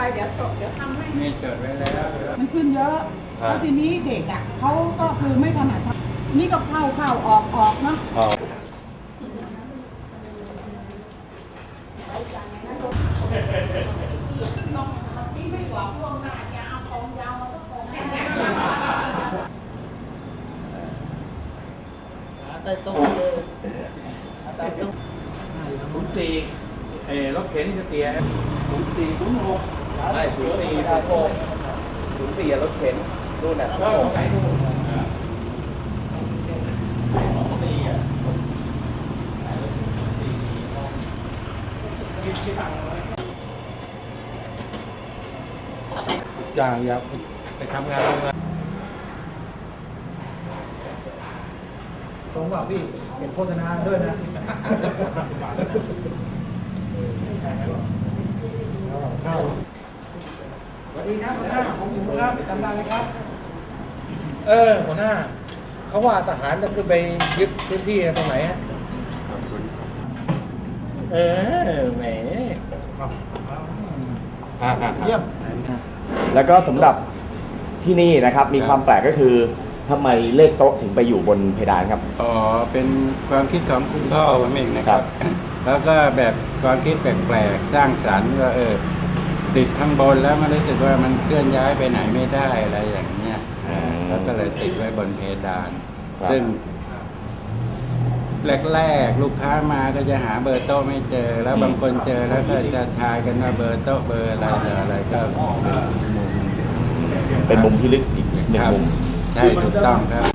ไปเดี๋ยวจดเดี๋ยวทำให้นี่จดไว้แล้วมันขึ้นเยอะแล้วทีนี้เด็กอะเขาก็คือไม่ถนัดนี่ก็เข้าเข้าออกออกเนาะใต้ต้นเลยใต้ต้นผมสี่เออรถเข็นจะเตียผมสี่ผมหก ใช่ศูนย์สี่ศูนย์หกศูนย์สี่รถเข็นรุ่นอะศูนย์หกอย่างอยากไปทำงานโรงงานตรงว่าพี่เห็นโฆษณาด้วยนะเข้าสวัส ดีครับหัวหน้าผมอยู่ครับจำได้ไหมครับ เออ หัวหน้า เขาว่าทหารจะขึ้นไปยึดพื้นที่ตรงไหนฮะเออแหมอ่าเยี่ยมแล้วก็สำหรับที่นี่นะครับมีความแปลกก็คือทำไมเลขโต๊ะถึงไปอยู่บนเพดานครับ อ๋อ เป็นความคิดของคุณพ่อผมเองนะครับ แล้วก็แบบความคิดแปลกๆ สร้างสรรค์ว่าเออ ติดข้างบนแล้วมันรู้สึกว่ามันเคลื่อนย้ายไปไหนไม่ได้อะไรอย่างเงี้ยอ่าอืม แล้วก็เลยติดไว้บนเพดาน ครับซึ่ง แรกๆ ลูกค้ามาก็จะหาเบอร์โต๊ะไม่เจอ แล้วบางคนเจอแล้วก็จะทายกันว่าเบอร์โต๊ะเบอร์อะไรต่ออะไรก็เป็นมุมเป็นมุมที่ลึกอีกหนึ่งครับมุมใช่ถูกต้องครับ